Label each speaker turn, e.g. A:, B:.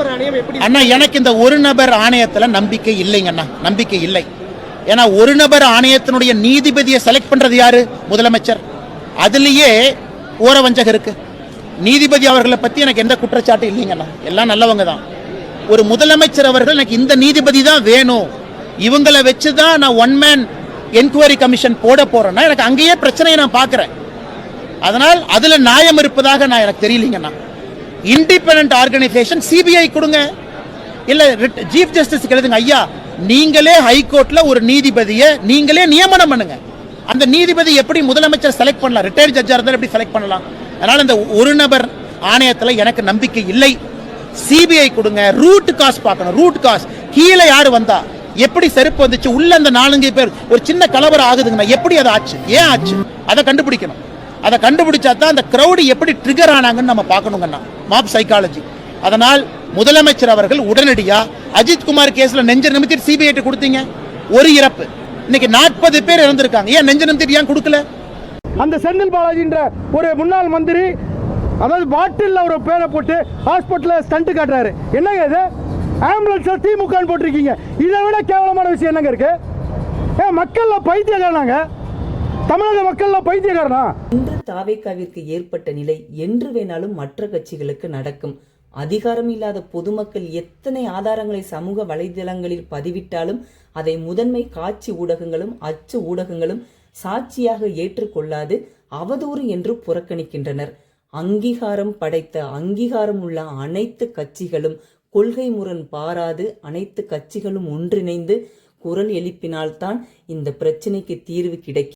A: ஆணையம் எப்படி
B: அண்ணா எனக்கு இந்த ஒரு நபர் ஆணையத்துல நம்பிக்கை இல்லைங்க அண்ணா. நம்பிக்கை இல்லை. ஏன்னா ஒரு நபர் ஆணையத்தினுடைய நீதிபதியை செலக்ட் பண்றது யாரு? முதலமைச்சர். அதுலயே ஓரவஞ்சகம் இருக்கு. நீதிபதி அவர்களை பத்தி எனக்கு எந்த குற்றச்சாட்டு இல்லைங்க அண்ணா. எல்லாம் நல்லவங்க தான். ஒரு முதலமைச்சர் அவர்கள் எனக்கு இந்த நீதிபதி தான் வேணும். இவங்களை வச்சு தான் நான் ஒன் மேன் என்கொயரி கமிஷன் போட போறேன்னா எனக்கு அங்கேயே பிரச்சனையை நான் பார்க்குறேன். அதனால் அதில் நியாயம் இருப்பதாக நான் எனக்கு தெரியலீங்கண்ணா இண்டிபெண்ட் ஆர்கனைசேஷன் சிபிஐ கொடுங்க. இல்லை சீஃப் ஜஸ்டிஸ் எழுதுங்க ஐயா நீங்களே ஹைகோர்ட்ல ஒரு நீதிபதியை நீங்களே நியமனம் பண்ணுங்க. அந்த நீதிபதி எப்படி முதலமைச்சர் செலக்ட் பண்ணலாம்? ரிட்டையர்ட் ஜட்ஜாக இருந்தால் எப்படி செலக்ட் பண்ணலாம்? அதனால் அந்த ஒரு நபர் ஆணையத்தில் எனக்கு நம்பிக்கை இல்லை. சிபிஐ கொடுங்க ரூட் காஸ் பார்க்கணும் ரூட் காஸ் கீழே யாரு வந்தா? எப்படி செருப்பு வந்துச்சு? உள்ள அந்த நாலஞ்சு பேர். ஒரு சின்ன கலவரம் ஆகுதுங்கண்ணா. எப்படி அது ஆச்சு? ஏன் ஆச்சு? அதை கண்டுபிடிக்கணும். அதை கண்டுபிடிச்சா தான் அந்த க்ரௌடு எப்படி ட்ரிகர் ஆனாங்கன்னு நம்ம பார்க்கணுங்கண்ணா மாப் சைக்காலஜி அதனால் முதலமைச்சர் அவர்கள் உடனடியாக அஜித் குமார் நெஞ்ச நிமித்திட்டு சிபிஐட்டு கொடுத்தீங்க. ஒரு இறப்பு. இன்னைக்கு நாற்பது பேர் இறந்திருக்காங்க. ஏன் நெஞ்ச நிமித்திட்டு ஏன் கொடுக்கல?
C: அந்த செந்தில் பாலாஜின்ற ஒரு முன்னாள் மந்திரி அதாவது பாட்டில் ஒரு பேரை போட்டு ஹாஸ்பிட்டலில் ஸ்டண்ட்டு காட்டுறாரு. என்னங்க இது? ஆம்புலன்ஸில் திமுகன்னு போட்டிருக்கீங்க. இதை விட கேவலமான விஷயம் என்னங்க இருக்குது ஏன் மக்களில் பைத்தியம் காணாங்க தமிழக மக்கள்ல பைத்தியக்காரனா?
D: இன்று தாவேக்காவிற்கு ஏற்பட்ட நிலை என்று வேணாலும் மற்ற கட்சிகளுக்கு நடக்கும். அதிகாரம் இல்லாத பொதுமக்கள் எத்தனை ஆதாரங்களை சமூக வலைதளங்களில் பதிவிட்டாலும் அதை முதன்மை காட்சி ஊடகங்களும் அச்சு ஊடகங்களும் சாட்சியாக ஏற்றுக்கொள்ளாது அவதூறு என்று புறக்கணிக்கின்றனர். அங்கீகாரம் படைத்த அங்கீகாரம் உள்ள அனைத்து கட்சிகளும் கொள்கை முரண் பாராது அனைத்து கட்சிகளும் ஒன்றிணைந்து குரல் எழுப்பினால்தான் இந்த பிரச்சனைக்கு தீர்வு கிடைக்கும்.